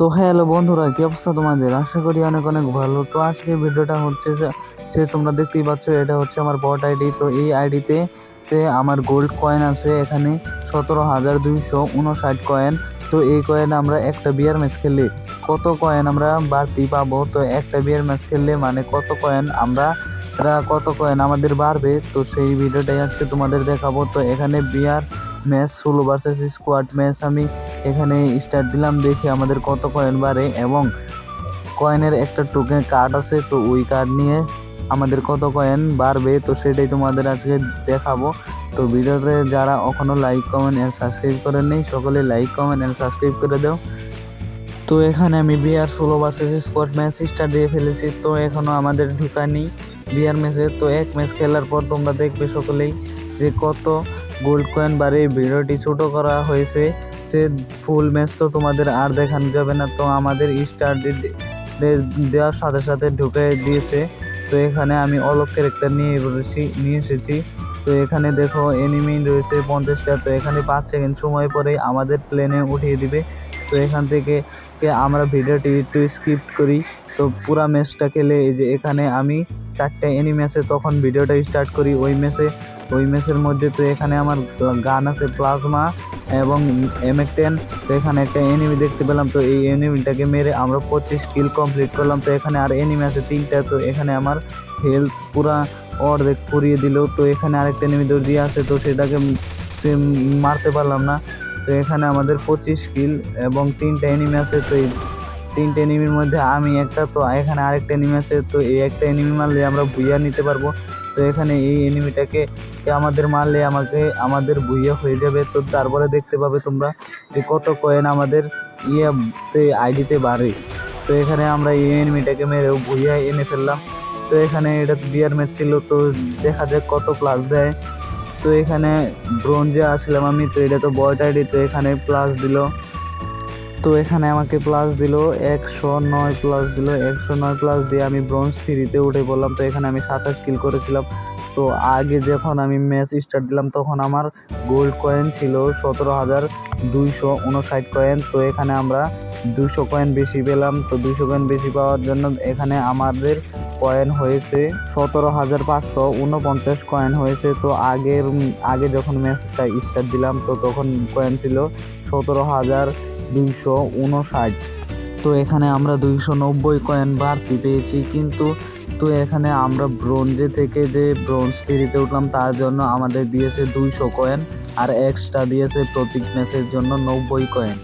তো হ্যালো বন্ধুরা, কি অবস্থা তোমাদের? আশা করি অনেক অনেক ভালো। তো আজকে ভিডিওটা হচ্ছে যে- তোমরা দেখতেই পাচ্ছ, এটা হচ্ছে আমার বট আইডি তো এই আইডিতে আমার গোল্ড কয়েন আছে এখানে সতেরো হাজার দুইশো উনষাট কয়েন তো এই কয়েন আমরা একটা বিয়ার ম্যাচ খেললে কত কয়েন আমরা বাড়তি পাবো? তো একটা বিয়ার ম্যাচ খেললে মানে কত কয়েন আমরা কত কয়েন আমাদের বাড়বে? তো সেই ভিডিওটাই আজকে তোমাদের দেখাবো। তো এখানে বিয়ার ম্যাচ ষোলো ভার্সেস স্কোয়াড ম্যাচ আমি এখানে স্টার্ট দিলাম দেখি আমাদের কত কয়েন বাড়ে এবং কয়েনের একটা টোকেন কার্ড আছে, তো ওই কার্ড নিয়ে আমাদের কত কয়েন বাড়বে, তো সেটাই তোমাদের আজকে দেখাবো। তো ভিডিওতে যারা এখনও লাইক কমেন্ট এন্ড সাবস্ক্রাইব করেন নেই, সকলে লাইক কমেন্ট এন্ড সাবস্ক্রাইব করে দাও। তো এখানে আমি বিয়ার ষোলো ভার্সেস স্কোয়াড ম্যাচ স্টার্ট দিয়ে ফেলেছি, তো এখনও আমাদের ঢুকা নেই বিয়ার ম্যাচে তো এক ম্যাচ খেলার পর তোমরা দেখবে সকলেই যে কত গোল্ড কয়েন বাড়ে। ভিডিওটি ছোটো করা হয়েছে। সে ফুল ম্যাচ তো তোমাদের আর দেখানো যাবে না, তো আমাদের স্টার দেওয়ার সাথে সাথে ঢুকে দিয়েছে। তো এখানে আমি অলক ক্যারেক্টার নিয়ে বলেছি নিয়ে এসেছি। তো এখানে দেখো এনিমি রয়েছে পঞ্চাশটা তো এখানে পাঁচ সেকেন্ড সময় পরে আমাদের প্লেনে উঠিয়ে দিবে। তো এখান থেকে কে আমরা ভিডিওটি একটু স্কিপ করি। তো পুরা ম্যাচটা খেলে এই যে এখানে আমি চারটে এনিমি আছে, তখন ভিডিওটা স্টার্ট করি। ওই ম্যাচে ওই ম্যাচের মধ্যে তো এখানে আমার গান আছে প্লাজমা এবং এম টেন তো এখানে একটা এনিমি দেখতে পেলাম, তো এই এনিমিটাকে মেরে আমরা পঁচিশ কিল কমপ্লিট করলাম, তো এখানে আর এনিমি আছে তিনটা, তো এখানে আমার হেলথ পুরা অর্ধেক পুড়িয়ে দিল, তো এখানে আরেকটা এনিমি দিয়ে আছে তো সেটাকে মারতে পারলাম না, তো এখানে আমাদের পঁচিশ কিল এবং তিনটা এনিমি আছে, তো এই তিনটে এনিমির মধ্যে আমি একটা, তো এখানে আরেকটা এনিমি আছে, তো এই একটা এনিমি মারলে আমরা ভুইয়া নিতে পারব তো এখানে এই এনিমিটাকে আমাদের মারলে আমাকে, আমাদের ভুইয়া হয়ে যাবে। তো তারপরে দেখতে পাবে তোমরা যে কত কয়েন আমাদের ইয়েতে, আইডিতে বাড়ে। তো এখানে আমরা এই এনিমিটাকে মেরেও ভুইয়া এনে ফেললাম। তো এখানে এটা বিয়ার ম্যাচ ছিল, তো দেখা যাক কত প্লাস দেয়। তো এখানে ব্রোঞ্জে আসলাম আমি, তো এটা তো বয়ট আইডি, তো এখানে প্লাস দিল। তো এখানে আমাকে প্লাস দিল, একশো নয় প্লাস দিল, একশো নয় প্লাস দিয়ে আমি ব্রোঞ্জ থ্রিতে উঠে পড়লাম। তো এখানে আমি সাতাশ কিল করেছিলাম। তো আগে যখন আমি ম্যাচ স্টার্ট দিলাম, তখন আমার গোল্ড কয়েন ছিল সতেরো হাজার দুইশো উনষাট কয়েন তো এখানে আমরা দুশো কয়েন বেশি পেলাম। তো দুশো কয়েন বেশি পাওয়ার জন্য এখানে আমাদের কয়েন হয়েছে সতেরো হাজার পাঁচশো উনপঞ্চাশ কয়েন হয়েছে। তো আগের, আগে যখন ম্যাচটা স্টার্ট দিলাম, তো তখন কয়েন ছিল সতেরো হাজার দুইশো উনষাট। তো এখানে আমরা দুইশো নব্বই কয়েন বাড়তি পেয়েছি, কিন্তু তো এখানে আমরা ব্রোঞ্জে থেকে যে ব্রোঞ্জ থ্রিতে উঠলাম, তার জন্য আমাদের দিয়েছে দুইশো কয়েন আর এক্সট্রা দিয়েছে প্রতীক ম্যাচের জন্য নব্বই কয়েন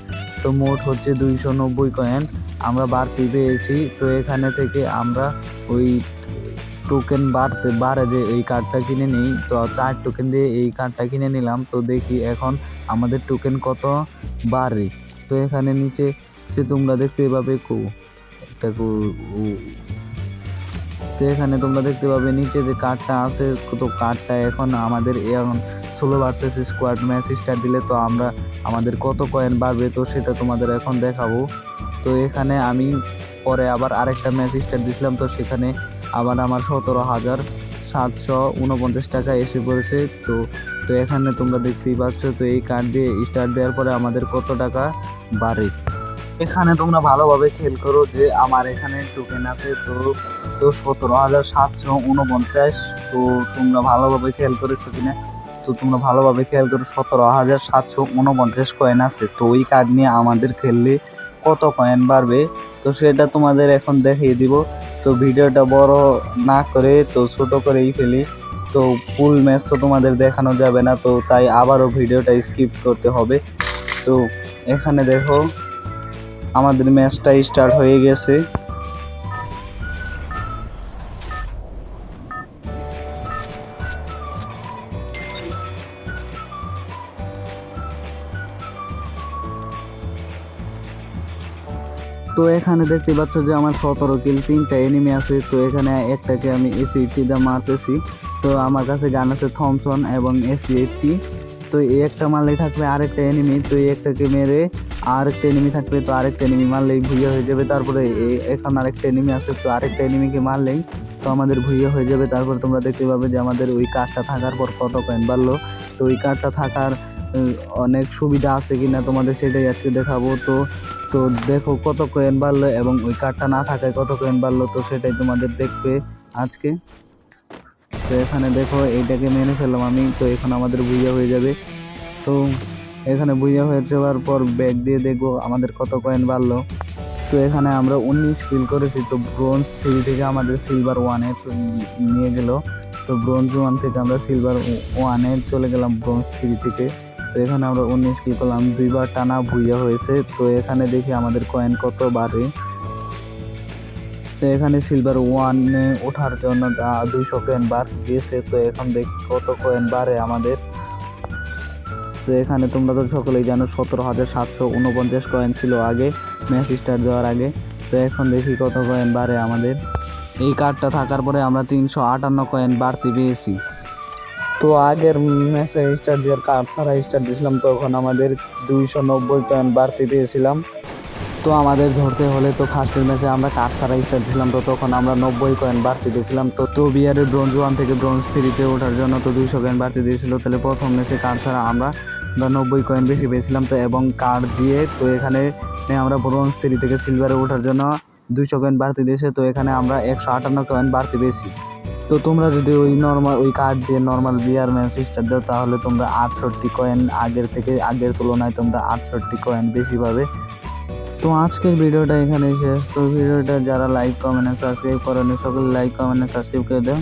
তো মোট হচ্ছে দুইশো নব্বই কয়েন আমরা বাড়তি পেয়েছি। তো এখানে থেকে আমরা ওই টোকেন বাড়তে, বাড়ে যে এই কার্ডটা কিনে নিই, তো চার টোকেন দিয়ে এই কার্ডটা কিনে নিলাম। তো দেখি এখন আমাদের টোকেন কত বাড়ে। তো এখানে নিচে যে তোমরা দেখতে পাবে কো, একটা কো তো এখানে তোমরা দেখতে পাবে নিচে যে কার্ডটা আছে, তো কার্ডটা এখন আমাদের এখন ষোলো ভার্সেস স্কোয়াড ম্যাচ স্টার্ট দিলে তো আমরা আমাদের কত কয়েন বাড়বে তো সেটা তোমাদের এখন দেখাবো। তো এখানে আমি পরে আবার আরেকটা ম্যাচ স্টার্ট দিয়েছিলাম তো সেখানে আবার আমার সতেরো হাজার সাতশো উনপঞ্চাশ টাকা এসে পড়েছে। তো তো এখানে তোমরা দেখতেই পাচ্ছ, তো এই কার্ড দিয়ে স্টার্ট দেওয়ার পরে আমাদের কত টাকা বাড়ে এখানে তোমরা ভালোভাবে খেল করো যে আমার এখানে টোকেন আছে তো তো সতেরো হাজার সাতশো উনপঞ্চাশ তো তোমরা ভালোভাবে খেয়াল করেছ কিনা? তো তোমরা ভালোভাবে খেয়াল করো সতেরো হাজার সাতশো উনপঞ্চাশ কয়েন আছে, তো ওই কার্ড নিয়ে আমাদের খেললে কত কয়েন বাড়বে? তো সেটা তোমাদের এখন দেখিয়ে দিব। তো ভিডিওটা বড় না করে, তো ছোট করেই ফেলি। তো ফুল ম্যাচ তো তোমাদের দেখানো যাবে না, তো তাই আবারও ভিডিওটা স্কিপ করতে হবে। তো এখানে দেখো, আমাদের ম্যাচটা স্টার্ট হয়ে গেছে। তো এখানে দেখতে পাচ্ছ যে আমার সতেরো কিল তিনটা এনিমি আছে। তো এখানে একটাকে আমি এসি দিয়ে মারতেছি। তো আমার কাছে গান আছে থমসন এবং এসি এইটটি তো এই একটা মারলেই থাকবে আরেকটা এনিমি তো এই একটাকে মেরে আরেকটা এনিমি থাকবে তো আরেকটা এনিমি মারলেই ভুইয়া হয়ে যাবে। তারপরে এখন আরেকটা এনিমি আছে, তো আরেকটা এনিমিকে মারলেই তো আমাদের ভুইয়া হয়ে যাবে। তারপর তোমরা দেখতে পাবে যে আমাদের ওই কার্ডটা থাকার পর কত কয়েন বাড়লো। তো ওই কার্ডটা থাকার অনেক সুবিধা আছে কিনা তোমাদের সেটাই আজকে দেখাবো। তো তো দেখো কত কয়েন বাড়লো এবং ওই কার্ডটা না থাকায় কত কয়েন বাড়লো, তো সেটাই তোমাদের দেখবে আজকে। তো এখানে দেখো এইটাকে মেনে ফেললাম আমি, তো এখন আমাদের বুঝা হয়ে যাবে। তো এখানে বুঝা হয়ে যাওয়ার পর ব্যাগ দিয়ে দেখব আমাদের কত কয়েন বাড়লো। তো এখানে আমরা উনিশ ফিল করেছি, তো ব্রোঞ্জ থ্রি থেকে আমাদের সিলভার ওয়ানে নিয়ে গেল। তো ব্রোঞ্জ ওয়ান থেকে আমরা সিলভার ওয়ানে চলে গেলাম ব্রোঞ্জ থ্রি থেকে। তো এখানে আমরা উনিশ ফিল করলাম, দুইবার টানা ভুইয়া হয়েছে। তো এখানে দেখি আমাদের কয়েন কত বাড়ে। তো এখানে সিলভার ওয়ানে ওঠার জন্য দুইশো কয়েন বার দিয়েছে তো এখন দেখি কত কয়েন বাড়ে আমাদের। তো এখানে তোমরা তো সকলেই জানো, সতেরো হাজার সাতশো উনপঞ্চাশ কয়েন ছিল আগে ম্যাচ স্টার্ট দেওয়ার আগে। তো এখন দেখি কত কয়েন বাড়ে আমাদের। এই কার্ডটা থাকার পরে আমরা তিনশো আটান্ন কয়েন বাড়তি পেয়েছি। তো আগের ম্যাচে স্টার্ট দেওয়ার কার্ড ছাড়া স্টার্ট দিয়েছিলাম, তখন আমাদের দুইশো নব্বই কয়েন বাড়তি পেয়েছিলাম। তো আমাদের ধরতে হলে তো ফার্স্টের ম্যাচে আমরা কার্ড ছাড়া স্টার্ট দিয়েছিলাম তো তখন আমরা নব্বই কয়েন বাড়তি দিয়েছিলাম। তো তো বিয়ারে ব্রোঞ্জ ওয়ান থেকে ব্রোঞ্জ থ্রিতে ওঠার জন্য তো দুইশো কয়েন বাড়তি দিয়েছিল। তাহলে প্রথম ম্যাচে কার্ড ছাড়া আমরা নব্বই কয়েন বেশি পেয়েছিলাম তো এবং কার্ড দিয়ে তো এখানে আমরা ব্রোঞ্জ থ্রি থেকে সিলভারে ওঠার জন্য দুইশো কয়েন বাড়তি দিয়েছে। তো এখানে আমরা একশো আটান্ন কয়েন বাড়তি পেয়েছি। তো তোমরা যদি ওই নর্মাল ওই কার্ড দিয়ে নর্মাল বিয়ার ম্যাচ স্টার্ট দাও, তাহলে তোমরা আটষট্টি কয়েন আগের থেকে, আগের তুলনায় তোমরা আটষট্টি কয়েন বেশি পাবে। তো আজকের ভিডিওটা এখানে শেষ। তো ভিডিওটা যারা লাইক কমেন্ট সাবস্ক্রাইব করেন, সকলে লাইক কমেন্ট সাবস্ক্রাইব করে দেন